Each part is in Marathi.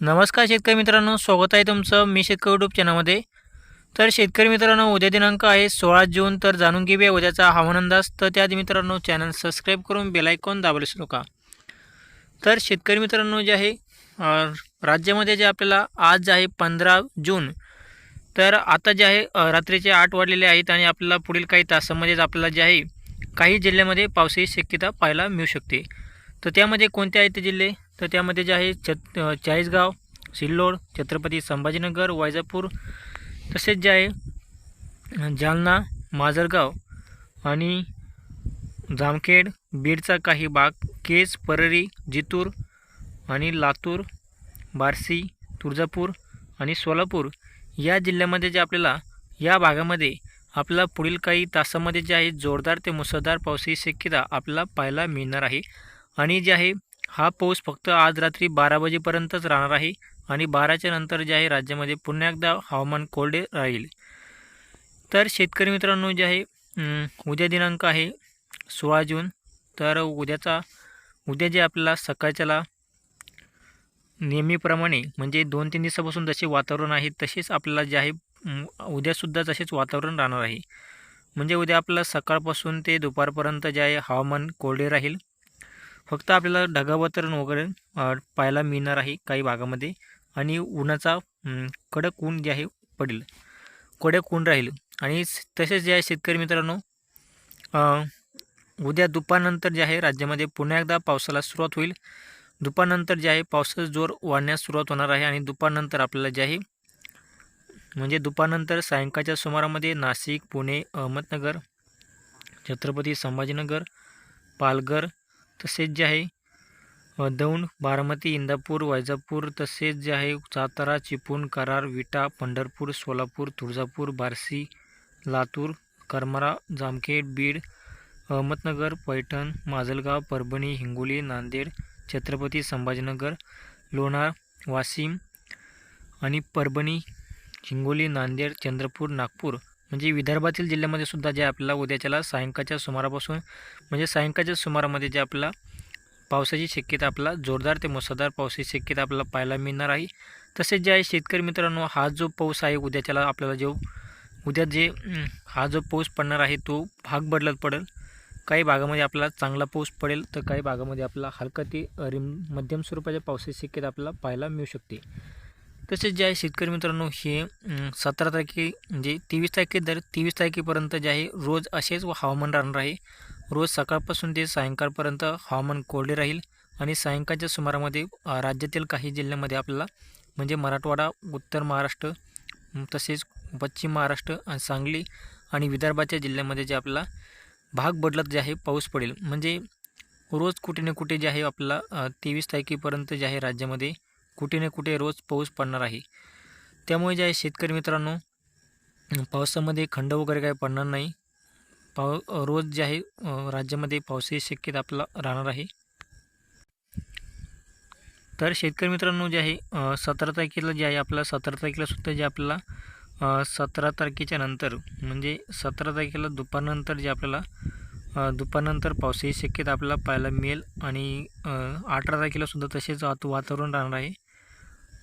नमस्कार शेतकरी मित्रांनो स्वागत आहे तुमचं मी शेतकरी यूट्यूब चॅनलमध्ये तर शेतकरी मित्रांनो उद्या दिनांक आहे सोळा जून तर जाणून घेऊया उद्याचा हवामान अंदाज. तर त्याआधी मित्रांनो चॅनल सबस्क्राईब करून बेलायकॉन दाबायला विसरू नका तर शेतकरी मित्रांनो जे आहे राज्यामध्ये जे आपल्याला आज जे आहे पंधरा जून तर आता जे आहे रात्रीचे आठ वाढलेले आहेत आणि आपल्याला पुढील काही तासामध्येच आपल्याला जे आहे काही जिल्ह्यामध्ये पावसाची शक्यता पाहायला मिळू शकते. तर त्यामध्ये कोणते आहेत ते जिल्हे? तर त्यामध्ये जे आहे छत चाळीसगाव सिल्लोड छत्रपती संभाजीनगर वैजापूर तसेच जे आहे जालना माजरगाव आणि जामखेड बीडचा काही भाग केस परळी जितूर आणि लातूर बार्शी तुळजापूर आणि सोलापूर या जिल्ह्यामध्ये जे आपल्याला या भागामध्ये आपल्याला पुढील काही तासामध्ये जे आहे जोरदार ते मुसळधार पावसाची शक्यता आपल्याला पाहायला मिळणार आहे. आणि जे आहे हा पाऊस फक्त आज रात्री बारा वाजेपर्यंतच राहणार आहे आणि बाराच्या नंतर जे आहे राज्यामध्ये पुन्हा एकदा हवामान कोरडे राहील. तर शेतकरी मित्रांनो जे आहे उद्या दिनांक आहे सोळा जून. तर उद्याचा उद्या जे आपल्याला सकाळच्याला नेहमीप्रमाणे म्हणजे दोन तीन दिवसापासून जसे वातावरण आहे तसेच आपल्याला जे आहे उद्यासुद्धा तसेच वातावरण राहणार आहे. म्हणजे उद्या आपल्याला सकाळपासून ते दुपारपर्यंत जे आहे हवामान कोरडे राहील. फक्त आपल्याला ढगावतरण वगैरे पाहायला मिळणार आहे काही भागामध्ये. आणि उन्हाचा कडक ऊन जे आहे पडेल. कडक ऊन राहील. आणि तसेच जे आहे शेतकरी मित्रांनो उद्या दुपारनंतर जे आहे राज्यामध्ये पुन्हा एकदा पावसाला सुरुवात होईल. दुपारनंतर जे आहे पावसाचा जोर वाढण्यास सुरुवात होणार आहे. आणि दुपारनंतर आपल्याला जे आहे म्हणजे दुपारनंतर सायंकाळच्या सुमारामध्ये नाशिक पुणे अहमदनगर छत्रपती संभाजीनगर पालघर तसेच जे आहे दौंड बारामती इंदापूर वैजापूर तसेच जे आहे सातारा चिपळूण करार विटा पंढरपूर सोलापूर तुळजापूर बार्शी लातूर करमरा जामखेड बीड अहमदनगर पैठण माजलगाव परभणी हिंगोली नांदेड छत्रपती संभाजीनगर लोणार वाशिम आणि परभणी हिंगोली नांदेड चंद्रपूर नागपूर म्हणजे विदर्भातील जिल्ह्यामध्ये सुद्धा जे आपल्याला उद्याच्याला सायंकाळच्या सुमारापासून म्हणजे सायंकाळच्या सुमारामध्ये जे आपला पावसाची शक्यता आपला जोरदार ते मुसळधार पावसाची शक्यता आपल्याला पाहायला मिळणार आहे. तसेच जे आहे शेतकरी मित्रांनो हा जो पाऊस आहे उद्याच्याला आपल्याला जो उद्या जे हा जो पाऊस पडणार आहे तो भाग बदलत पडेल. काही भागामध्ये आपला चांगला पाऊस पडेल तर काही भागामध्ये आपला हलका ते रिम मध्यम स्वरूपाच्या पावसाची शक्यता आपल्याला पाहायला मिळू शकते. तसेच जे आहे शेतकरी मित्रांनो हे सतरा तारखे म्हणजे तेवीस तारखे दर तेवीस तारखेपर्यंत जे आहे रोज असेच हवामान राहणार आहे. रोज सकाळपासून ते सायंकाळपर्यंत हवामान कोरडे राहील आणि सायंकाळच्या सुमारामध्ये राज्यातील काही जिल्ह्यामध्ये आपल्याला म्हणजे मराठवाडा उत्तर महाराष्ट्र तसेच पश्चिम महाराष्ट्र आणि सांगली आणि विदर्भाच्या जिल्ह्यामध्ये जे आपला भाग बदलत जे आहे पाऊस पडेल. म्हणजे रोज कुठे ना कुठे जे आहे आपला तेवीस तारखेपर्यंत जे आहे राज्यामध्ये कुठे ना कुठे रोज पाऊस पडणार आहे. त्यामुळे जे आहे शेतकरी मित्रांनो पावसामध्ये खंड वगैरे काही पडणार नाही. पाव रोज जे आहे राज्यामध्ये पावसाची शक्यता आपला राहणार आहे. तर शेतकरी मित्रांनो जे आहे सतरा तारखेला जे आहे आपला सतरा तारखेला सुद्धा जे आपल्याला सतरा तारखेच्या नंतर म्हणजे सतरा तारखेला दुपारनंतर जे आपल्याला दुपारनंतर पावसाची शक्यता आपल्याला पाहायला मिळेल आणि अठरा तारखेला सुद्धा तसेच वातावरण राहणार आहे.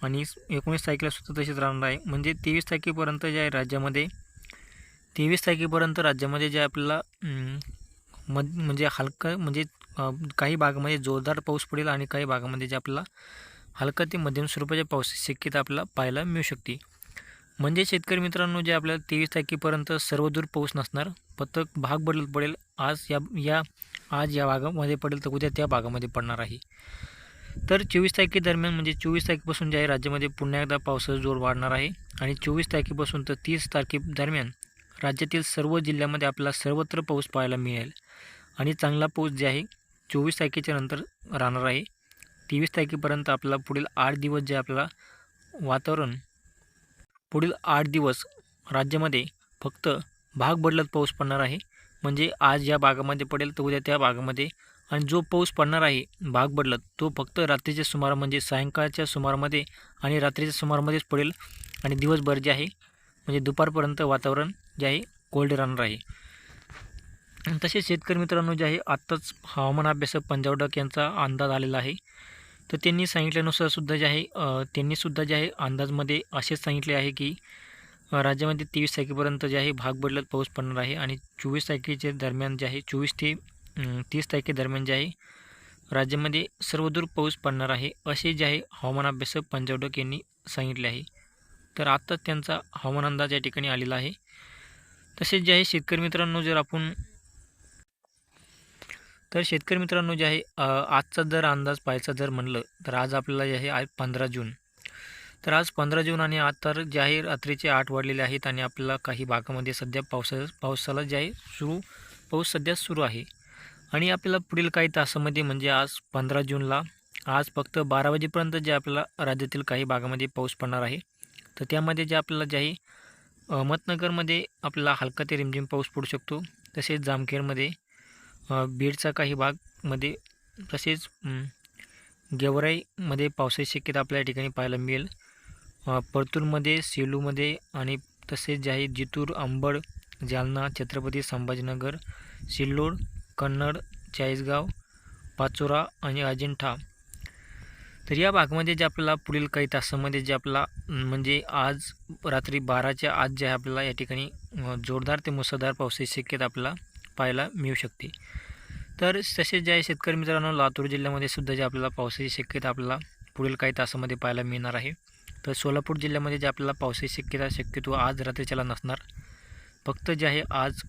आणि एकोणीस तारखेला सुद्धा तसेच राहणार आहे. म्हणजे तेवीस तारखेपर्यंत जे आहे राज्यामध्ये तेवीस तारखेपर्यंत राज्यामध्ये जे आपल्याला अं, मध म्हणजे हलकं म्हणजे काही भागामध्ये जोरदार पाऊस पडेल आणि काही भागामध्ये जे आपल्याला हलका ते मध्यम स्वरूपाच्या पावसाची शक्यता आपल्याला पाहायला मिळू शकते. म्हणजे शेतकरी मित्रांनो जे आपल्याला तेवीस तारखेपर्यंत सर्वदूर पाऊस नसणार फक्त भाग बदलत पडेल. आज या या आज या भागामध्ये पडेल तर उद्या त्या भागामध्ये पडणार आहे. तर चोवीस तारखेदरम्यान म्हणजे चोवीस तारखेपासून जे आहे राज्यामध्ये पुन्हा एकदा पावसाचा जोर वाढणार आहे. आणि चोवीस तारखेपासून तर तीस तारखेदरम्यान राज्यातील सर्व जिल्ह्यामध्ये आपल्याला सर्वत्र पाऊस पाहायला मिळेल. आणि चांगला पाऊस जे आहे चोवीस तारखेच्या नंतर राहणार आहे. तेवीस तारखेपर्यंत आपल्याला पुढील आठ दिवस जे आपल्याला वातावरण पुढील आठ दिवस राज्यामध्ये फक्त भाग बदलत पाऊस पडणार आहे. म्हणजे आज या भागामध्ये पडेल तर उद्या त्या भागामध्ये आणि जो पाऊस पडणार आहे भाग बदलत तो फक्त रात्रीच्या सुमार म्हणजे सायंकाळच्या सुमारामध्ये आणि रात्रीच्या सुमारामध्येच पडेल आणि दिवसभर जे आहे म्हणजे दुपारपर्यंत वातावरण जे आहे कोल्ड राहणार आहे. आणि तसेच शेतकरी मित्रांनो जे आहे आत्ताच हवामान अभ्यासक पंजाब डक यांचा अंदाज आलेला आहे. तर त्यांनी सांगितल्यानुसार सुद्धा जे आहे त्यांनीसुद्धा जे आहे अंदाजमध्ये असेच सांगितले आहे की राज्यामध्ये तेवीस तारखेपर्यंत जे आहे भाग बदलत पाऊस पडणार आहे आणि चोवीस तारखेच्या दरम्यान जे आहे चोवीस ते तीस तारखेदरम्यान जे आहे राज्यामध्ये सर्वदूर पाऊस पडणार आहे असे जे आहे हवामान अभ्यासक पंजावडक यांनी सांगितले आहे. तर आत्ताच त्यांचा हवामान अंदाज या ठिकाणी आलेला आहे. तसेच जे आहे शेतकरी मित्रांनो जर आपण तर शेतकरी मित्रांनो जे आहे आजचा जर अंदाज पाहायचा जर म्हणलं तर आज आपल्याला जे आहे आज पंधरा जून. तर आज पंधरा जून आणि आज तर जे आहे रात्रीचे आठ वाढलेले आहेत आणि आपल्याला काही भागामध्ये सध्या पावसा पावसाला जे आहे सुरू पाऊस सध्या सुरू आहे. आणि आपल्याला पुढील काही तासामध्ये म्हणजे आज पंधरा जूनला आज फक्त बारा वाजेपर्यंत जे आपल्याला राज्यातील काही भागामध्ये पाऊस पडणार आहे तर त्यामध्ये जे आपल्याला जे आहे अहमदनगरमध्ये आपल्याला हलका ते रिमझिम पाऊस पडू शकतो. तसेच जामखेडमध्ये बीडचा काही भागमध्ये तसेच गेवराईमध्ये पावसाची शक्यता आपल्या या ठिकाणी पाहायला मिळेल. परतूरमध्ये सेलूमध्ये आणि तसेच जे आहे जितूर अंबड जालना छत्रपती संभाजीनगर सिल्लोड कन्नड चाळीसगाव पाचोरा आणि अजिंठा. तर या भागामध्ये जे आपल्याला पुढील काही तासामध्ये जे आपला म्हणजे आज रात्री बाराच्या आज जे आहे आपल्याला या ठिकाणी जोरदार ते मुसळधार पावसाची शक्यता आपल्याला पाहायला मिळू शकते. तर तसेच जे आहे शेतकरी मित्रांनो लातूर जिल्ह्यामध्ये सुद्धा जे आपल्याला पावसाची शक्यता आपल्याला पुढील काही तासामध्ये पाहायला मिळणार आहे. तर सोलापूर जिल्ह्यामध्ये जे आपल्याला पावसाची शक्यता शक्यतो आज रात्रीच्याला नसणार. फक्त जे आहे आज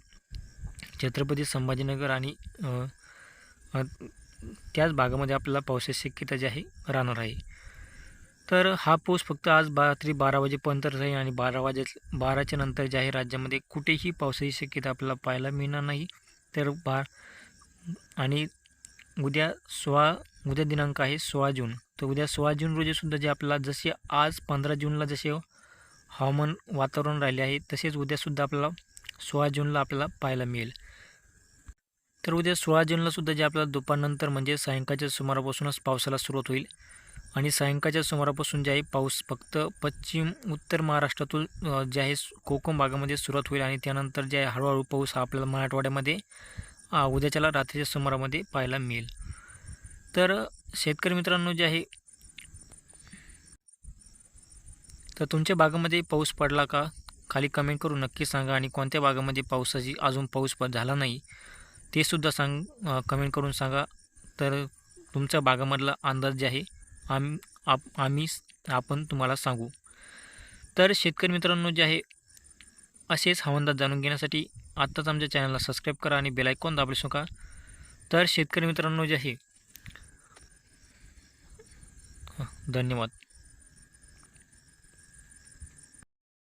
छत्रपती संभाजीनगर आणि त्याच भागामध्ये आपल्याला पावसाची शक्यता जी आहे राहणार आहे. तर हा पाऊस फक्त आज बा रात्री बारा वाजेपर्यंत राहील आणि बारा वाजे बाराच्या नंतर जे आहे राज्यामध्ये कुठेही पावसाची शक्यता आपल्याला पाहायला मिळणार नाही. तर बा आणि उद्या सोळा उद्या दिनांक आहे सोळा जून. तर उद्या सोळा जून रोजीसुद्धा जे आपल्याला जसे आज पंधरा जूनला जसे हवामान वातावरण राहिले आहे तसेच उद्यासुद्धा आपल्याला सोळा जूनला आपल्याला पाहायला मिळेल. तर उद्या सोळा जूनला सुद्धा जे आपल्याला दुपारनंतर म्हणजे सायंकाळच्या सुमारापासूनच पावसाला सुरुवात होईल. आणि सायंकाळच्या सुमारापासून जे आहे पाऊस फक्त पश्चिम उत्तर महाराष्ट्रातून जे आहे कोकण भागामध्ये सुरुवात होईल आणि त्यानंतर जे आहे हळूहळू पाऊस हा आपल्याला मराठवाड्यामध्ये उद्याच्याला रात्रीच्या सुमारामध्ये पाहायला मिळेल. तर शेतकरी मित्रांनो जे आहे तर तुमच्या भागामध्ये पाऊस पडला का? खाली कमेंट करून नक्की सांगा आणि कोणत्या भागामध्ये पावसाची अजून पाऊस झाला नाही? ते सुद्धा सांग कमेंट करून सांगा. तर तुमच्या भागामधला अंदाज जे आहे आम आप आम्ही आपण तुम्हाला सांगू. तर शेतकरी मित्रांनो जे आहे असेच हवामान जाणून घेण्यासाठी आत्ताच आमच्या चॅनलला सबस्क्राईब करा आणि बेलायकॉन दाबू शका तर शेतकरी मित्रांनो जे आहे धन्यवाद.